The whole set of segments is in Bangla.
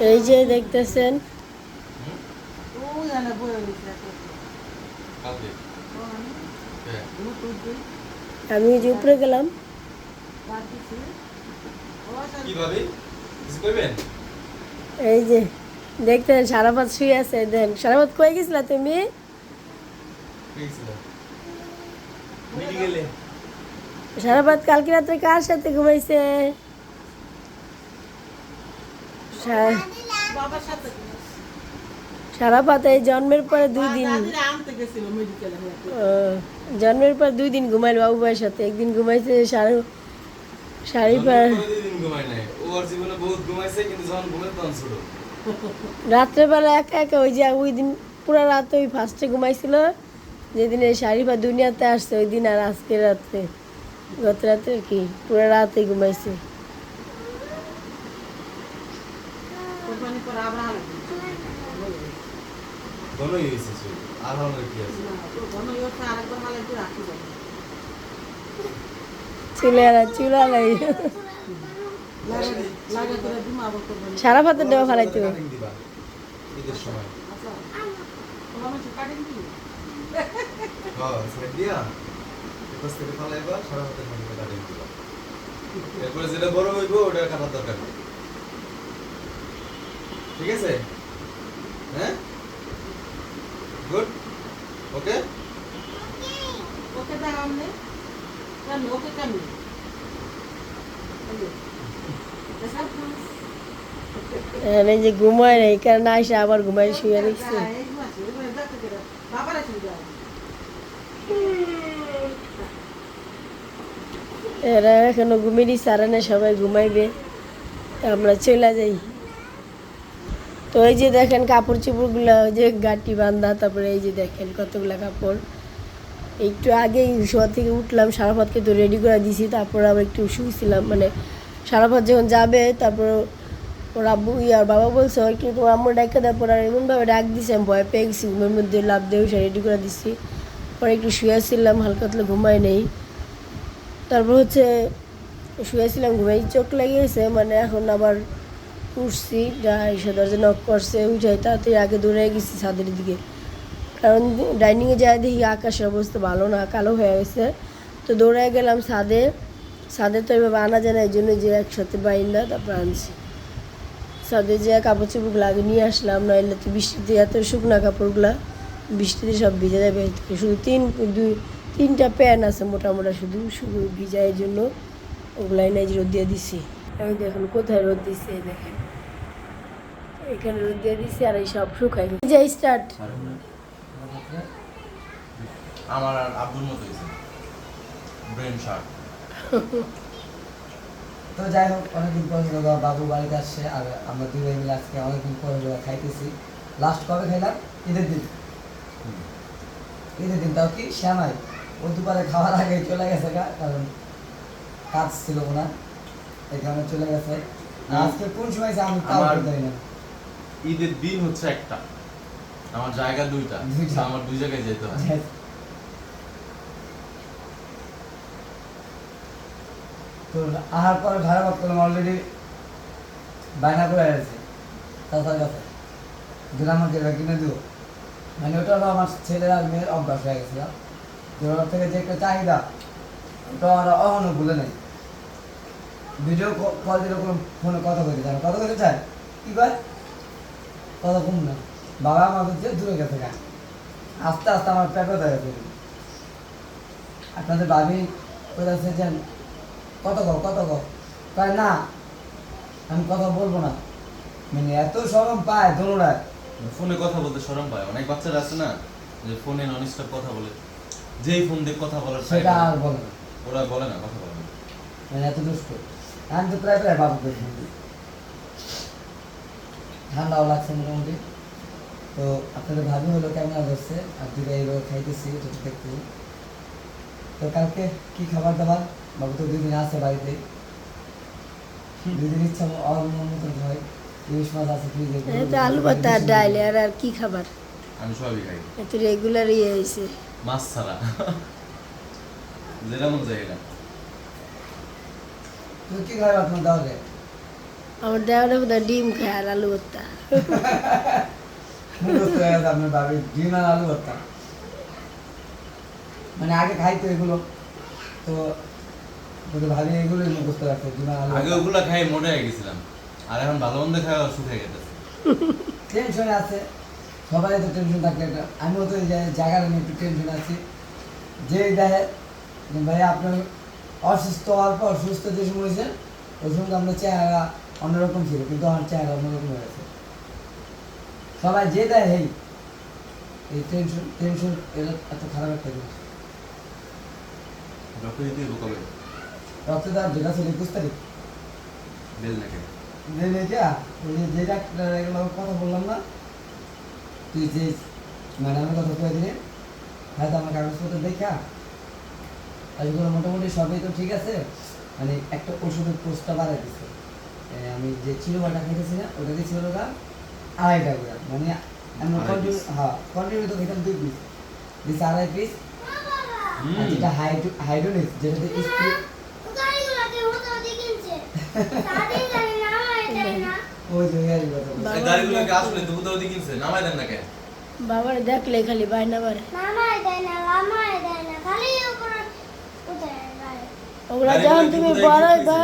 এই যে দেখতেছেন। হ্যাঁ। আমি যে উপরে গেলাম। এই যে দেখতেন সারাপাত শুয়ে আছে দেন। সারাপাত কয়ে গেছিলা তুমি? সারাপাত কালকে রাত্রে কার সাথে ঘুমাইছে? সা- বাবার সাথে সারাপাত এই জন্মের পরে দুই দিন জন্মের পর দুই দিন ঘুমাইল বাবু ভাইয়ের সাথে। একদিন ঘুমাইছে সাড়ে শাড়ি পার রাত্রেবেলা একা একা ওই যে ওই দিন পুরো রাত ওই ফার্স্টে ঘুমাইছিল। যেদিন এই শাড়ি পা দুনিয়াতে আসছে ওই দিন আর আজকে রাত্রে। গত রাত্রে কি? পুরো রাতে ঘুমাইছে। আর কি আছে চুলালাই সারা পাতে দেওয়া ঈদের সময় আচ্ছা হ্যাঁ থেকে ফালাইবা সারা হাতের মধ্যে দিবা এরপরে যেটা বড় হইব ওটা কাটার দরকার নেই ঠিক আছে? হ্যাঁ? গুড ওকে ওকে আমনে ওকে যে ঘুমায় না এই কারণে আসে আবার ঘুমাই শুয়ে এরা এখনও ঘুমিয়ে সারে না সবাই ঘুমাইবে। আমরা চলে যাই। তো এই যে দেখেন কাপড় চোপড়গুলো, ওই যে গাটি বান্ধা, তারপরে এই যে দেখেন কতগুলো কাপড়। একটু আগেই শোয়া থেকে উঠলাম সারাপাতকে তো রেডি করে দিছি, তারপর আবার একটু শুয়েছিলাম মানে সারাপাত যখন যাবে, তারপর ওর আব্বু আর বাবা বলছে একটু তোমার আম্মু ডাকে তারপর আর এমনভাবে ডাক দিছে, আমি ভয় পেয়ে গেছি, ঘুমের মধ্যে লাভ দিয়ে উঠে রেডি করে দিছি। পরে একটু শুয়েছিলাম, হালকা হাতলে ঘুমায় নেই। তারপর হচ্ছে শুয়েছিলাম ঘুমাই চোখ লেগেছে মানে এখন আবার উঠছি এসে দরজা নক করছে, উঠে তাড়াতাড়ি আগে দৌড়ে গেছি ছাদের দিকে। কারণ ডাইনিংয়ে যায় দেখি আকাশের অবস্থা ভালো না, কালো হয়ে গেছে। তো দৌড়ে গেলাম ছাদে। ছাদে তো এভাবে আনা যায় না, এই জন্য যে একসাথে বাইন্দা তারপর আনছি। ছাদে যে কাপড় চোপড়গুলো লাগে নিয়ে আসলাম, নইলে তো বৃষ্টিতে এত শুকনা কাপড়গুলা, বৃষ্টিতে সব ভিজে যাবে শুধু তিন, দুই, তিনটা প্যান আছে মোটামোটা শুধু শুধু ভিজার জন্য। ওগুলাই নাই রোদ দিয়ে দিছি। এই দেখুন কোথায় রোদ দিছে এই দেখেন। এখানে রোদ দিয়ে দিছি আর এই সব শুকাই যে স্টার্ট আমার আর আব্বুর মতো হয়েছে। ব্রেন শার্ট তো যাই হোক অনেকদিন পর হলো বাবু বাড়িতে আসছে আর আমরা দুই ভাই মিলে আজকে অনেকদিন পর হলো খাইতেছি। লাস্ট কবে খাইলাম? ঈদের দিন। ঈদের দিন তাও কি? শ্যামাই। ও দুপারে খাওয়ার আগে চলে গেছে গা কারণ কাজ ছিল না কারণে চলে গেছে। আজকে কোন সময় যে আমি তাও জানি না। ঈদের দিন হচ্ছে একটা। আমার জায়গা দুইটা। আমার দুই জায়গায় যেতে হয়। তো আহার পরে ধারা বাদ করলাম অলরেডি বায়না করে আছে তাছাড়া কাছে দিলে আমাকে কিনে দিও। মানে ওটা হলো আমার ছেলের আর মেয়ের অভ্যাস হয়ে গেছিল। ওর থেকে যে একটা চাহিদা ওটা আমরা অহনো ভুলে নেই। ভিডিও কল দিলে কোনো ফোনে কথা বলতে চায় কথা বলতে চায়? কি কয়? কথা কম না। বাবা আমাকে যে দূরে গেছে গা। আস্তে আস্তে আমার পেট ব্যথা গেছে। আপনাদের বাবি বলেছে যে কত কত গো কয় না আমি কথা বলব না। মানে এত সরম পায় দোনোরায় ফোনে কথা বলতে শরম পায়। অনেক বাচ্চারা আছে না যে ফোনে নন স্টপ কথা বলে। যেই ফোন দিয়ে কথা বলার সেটা আর বলে না। ওরা বলে না কথা বলে না। মানে এত দুষ্ট। আমি তো প্রায় প্রায় বাবু করে ঠান্ডাও লাগছে মোটামুটি। তো আপনাদের ভাবি হলো ক্যামেরা ধরছে? আর দুটো এইভাবে খাইতেছি তো দেখতে। তো কালকে কি খাবার দাবার? বাবু তো দুদিন আছে বাড়িতে। দুদিন ইচ্ছা মতন হয় ইলিশ মাছ আছে ফ্রিজে। আলু ভাত আর ডাল আর আর কি খাবার? আমি সবই খাই। এত রেগুলার ইয়ে হয়েছে মাছ ছাড়া। যেটা মন যায় এটা। তুই কি খাবার আপনার আমার দেওয়ারে ডিম খায় আর আলু ভর্তা। হয়ে আপনার ভাবি ডিম আর আলু ভর্তা। মানে আগে খাইতো এগুলো তো ভাবি এগুলোই মুখস্থ রাখতো ডিম আর আলু আগে। ওগুলা খাই মোটা হয়ে গেছিলাম আর এখন ভালো মন্দ খাওয়া শুকিয়ে গেছে। টেনশনে আছে সবাই তো টেনশন থাকলে একটা আমিও তো যে- জায়গাটা নিয়ে একটু টেনশন আছি। যে দেখে যে ভাই আপনার অসুস্থ হওয়ার পর সুস্থ যে সময় হয়েছে ওই সময় তো আপনার চেহারা অন্যরকম ছিল কিন্তু আমার চেহারা অন্যরকম হয়ে গেছে। সবাই যে দেয় হেই এই টেনশন টেনশন এটা এত খারাপ একটা জিনিস। রক্তদান যেটা ছিল একুশ তারিখ। যে ডাক্তার কথা বললাম না তুই যে ম্যাডামের কথা কয়ে দিলে হয়তো আমার কাগজপত্র দেখা এগুলো মোটামুটি সবই তো ঠিক আছে। মানে একটা ওষুধের কোর্সটা বাড়াই দিচ্ছে আমি যে চিরোবাটা খাইতেছি না ওটা দিয়ে ছিল ওটা আড়াইটা করে মানে আমি আড়াই কন্টিনিউ হ্যাঁ কন্টিনিউ তো খেতাম দুই পিস দিচ্ছে আড়াই পিস যেটা হাইড্রো হাইড্রোনিক্স যেটা দিয়ে স্প্রে আসলে দুধ দাও কিনছে? নামাই দেন না কেন? বাবার দেখলে খালি ওগুলা যখন তুমি বড় হইবা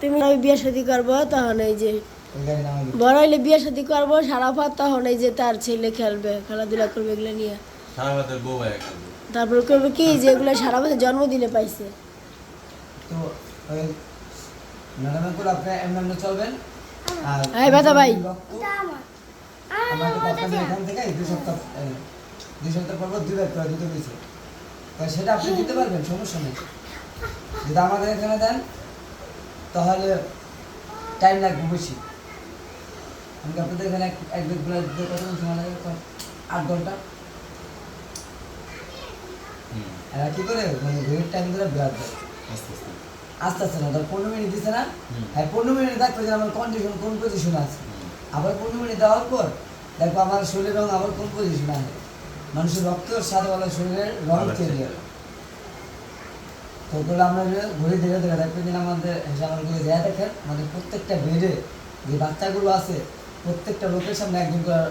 তুমি ওই বিয়ে শাদি করব তখন এই যে। বড় হইলে বিয়ে শাদি করব সারা ভাত তখন এই যে তার ছেলে খেলবে খেলাধুলা করবে এগুলো নিয়ে। হয়ে তারপর করবে কি যে এগুলো সারা বছর জন্মদিনে পাইছে। এই বেটা ভাই। এখান থেকে দুই সপ্তাহ দুই সপ্তাহ পর দিতে হয়েছে। সেটা আপনি দিতে পারবেন সমস্যা নেই। যদি আমাদের এখানে দেন তাহলে টাইম লাগবে বেশি। আমি আপনাদের এখানে এক- দুই ব্লাড দিতে কত সময় লাগে আট ঘণ্টা? এরা কি করে? মানে ঘড়ির টাইম ধরে ব্লাড দেয়। আস্তে আস্তে। না ধর পনেরো মিনিট দিচ্ছে না? হ্যাঁ পনেরো মিনিট দেখবে যে আমার কন্ডিশন কোন পজিশনে আছে? আবার পনেরো মিনিট দেওয়ার পর দেখব আমার শরীরের রং আবার কোন পজিশনে আছে মানুষের রক্ত সাথে বলে শরীরের রং change হয় তো ওগুলো আমরা যে ঘুরে ধীরে ধীরে দেখবেন যে আমাদের হিসাবগুলো দেয়া দেখেন আমাদের প্রত্যেকটা বেডে যে বাচ্চাগুলো আছে প্রত্যেকটা লোকের সামনে একজন করে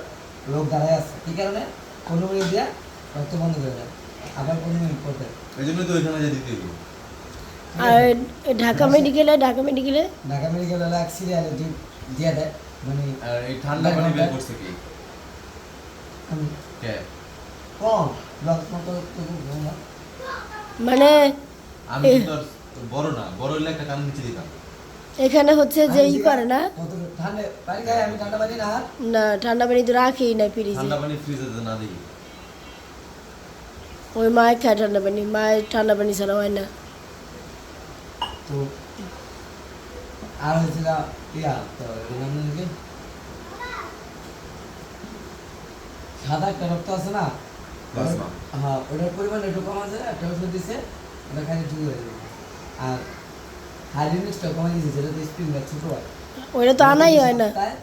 লোক দাঁড়ায় আছে। কি কারণে পনেরো মিনিট দেওয়া রক্ত বন্ধ করে দেয়। আবার পনেরো মিনিট দেয় এই জন্য তো ওইখানে যে দিতে আর ঢাকা মেডিকেলে ঢাকা মেডিকেলে ঢাকা মেডিকেল এক সিরিয়ালে দিয়ে দেয়। মানে আর এই ঠান্ডা পানি বের করছে কে? কম। লস তো কম না। মানে আমি বড় না বড় হলে একটা কান নিচে দিতাম। এখানে হচ্ছে যে ই করে না? না। না ঠান্ডা পানি তো রাখেই না ফ্রিজে ঠান্ডা পানি ফ্রিজে না দিই। ওই মায়ের খায় ঠান্ডা পানি মায়ের ঠান্ডা পানি ছাড়া হয় না। তো আর হয়েছিল ইয়া তো? সাদা একটা রক্ত আছে না। হ্যাঁ ওটার পরিমাণ একটু কম আছে একটা ওষুধ দিছে ওটা খালি ঠিক হয়ে যাবে আর হাইড্রোনিক্সটা কমে দিয়েছে যেটা তো স্প্রিং ছোট হয় ওইটা তো আনাই হয় না। তাই?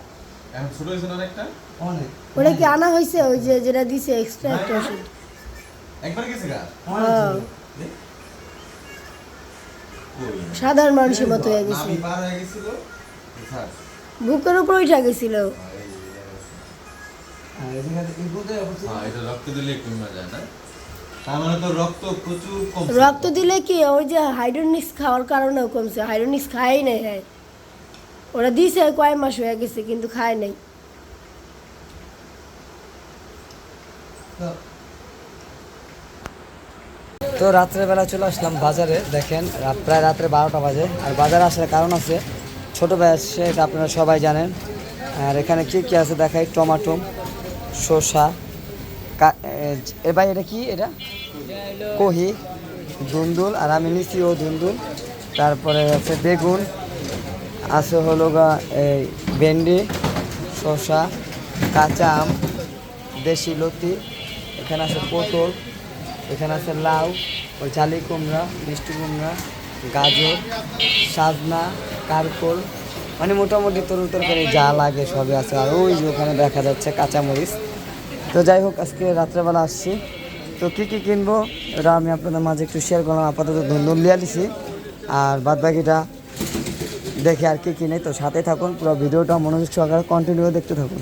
এখন ছোট হয়েছে না অনেকটা? অনেক। ওটা কি আনা হয়েছে? ওই যে যেটা দিছে এক্সট্রা একটা ওষুধ? একবার গেছে গা? হ্যাঁ। কই? সাধারণ মানুষের মতো হয়ে গেছে। হয়ে বুকের উপর উঠা গেছিল। রক্ত দিলে কি ওই যে হাইড্রোনিক্স খাওয়ার কারণেও কমছে হাইড্রোনিক্স খাই নাই হ্যাঁ। ওরা দিছে কয় মাস হয়ে গেছে কিন্তু খায় নাই। তো তো রাত্রেবেলা চলে আসলাম বাজারে দেখেন রাত প্রায় রাত্রে বারোটা বাজে। আর বাজারে আসার কারণ আছে ছোটো ভাই আসছে এটা আপনারা সবাই জানেন। আর এখানে কি কি আছে দেখাই টমাটো। শসা, কা- এ- এ এটা কি এটা? কহি, ধুন্দুল, আর আমি নিচ্ছি ও ধুন্দুল। তারপরে আছে বেগুন, আছে হলো গা, এই ভেন্ডি, শসা, কাঁচা আম, দেশি লতি, এখানে আছে পটল, এখানে আছে লাউ, ওই জালি কুমড়া, মিষ্টি কুমড়া, গাজর, সাজনা, কারকল মানে মোটামুটি তরুণ তরকারি যা লাগে সবই আছে। আর ওই যে ওখানে দেখা যাচ্ছে কাঁচামরিচ। তো যাই হোক, আজকে রাত্রেবেলা আসছি। তো কী কী কিনবো এটা আমি আপনাদের মাঝে একটু শেয়ার করলাম। আপাতত ধন্য লিয়া দিছি আর বাদ বাকিটা দেখে আর কি কিনে তো সাথে থাকুন, পুরো ভিডিওটা মনোযোগ সহকারে কন্টিনিউ দেখতে থাকুন।